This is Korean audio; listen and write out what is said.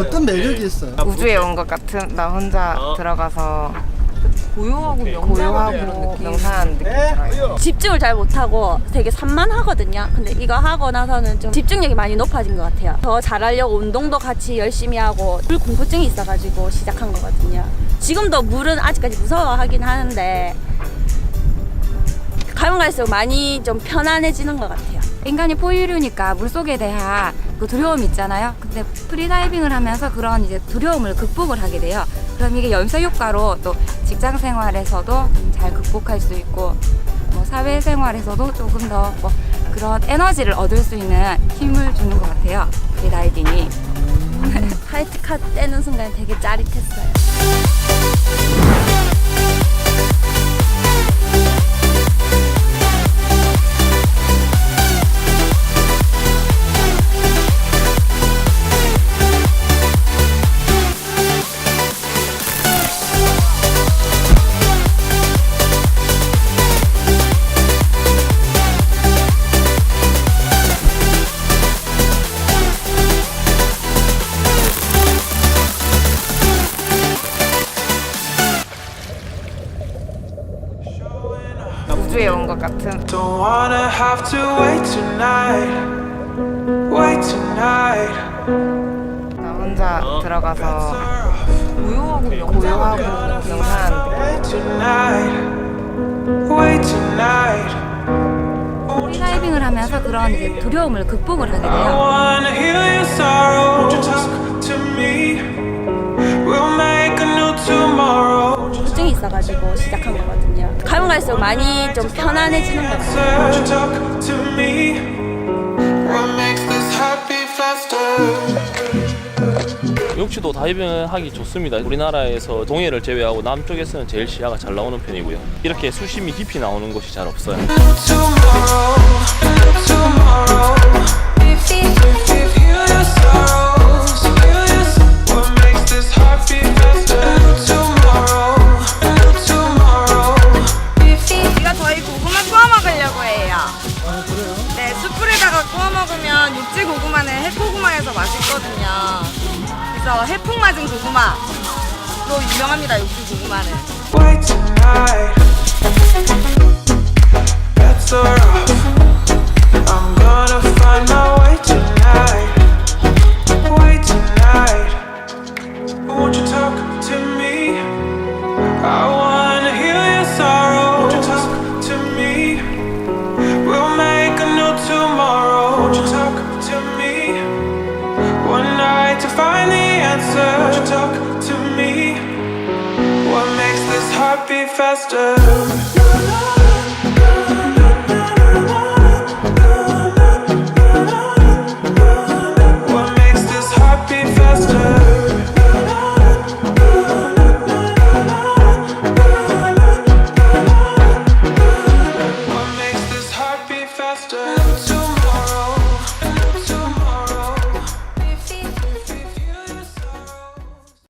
어떤 매력이 있어요? 우주에 온 것 같은 나 혼자 들어가서 고요하고 고요하고 명상하는 느낌 들어요. 집중을 잘 못하고 되게 산만하거든요. 근데 이거 하고 나서는 좀 집중력이 많이 높아진 것 같아요. 더 잘하려고 운동도 같이 열심히 하고 물 공포증이 있어가지고 시작한 거거든요. 지금도 물은 아직까지 무서워하긴 하는데 가면 갈수록 많이 좀 편안해지는 것 같아요. 인간이 포유류니까 물속에 대한 그 두려움이 있잖아요. 근데 프리다이빙을 하면서 그런 이제 두려움을 극복을 하게 돼요. 그럼 이게 연쇄 효과로 또 직장 생활에서도 좀잘 극복할 수 있고 뭐 사회 생활에서도 조금 더 뭐 그런 에너지를 얻을 수 있는 힘을 주는 것 같아요. 프리다이빙이. 화이트 카드 떼는 순간 되게 짜릿했어요. 우주에 온 것 같은 Don't wanna have to wait tonight. Wait tonight. 나 혼자 들어가서 고요하고 고요하고 느낌 Wait tonight. Wait tonight. 프리다이빙을 하면서 그런 이제 두려움을 극복을 하게 I 돼요. wanna heal your sorrow. Won't you talk to me? We'll make a new tomorrow. 공포증이 있어가지고 시작한 거거든요. 가면 갈수록 많이 좀 편안해지는 것 같아요. Won't you talk to me? What makes this happy faster? 육지도 다이빙을 하기 좋습니다. 우리나라에서 동해를 제외하고 남쪽에서는 제일 시야가 잘 나오는 편이고요. 이렇게 수심이 깊이 나오는 곳이 잘 없어요. 구워 먹으면 육지 고구마는 해고구마에서 맛있거든요. 그래서 해풍 맞은 고구마로 유명합니다, 육지 고구마는. to find the answer. Won't you talk to me? What makes this heart beat faster?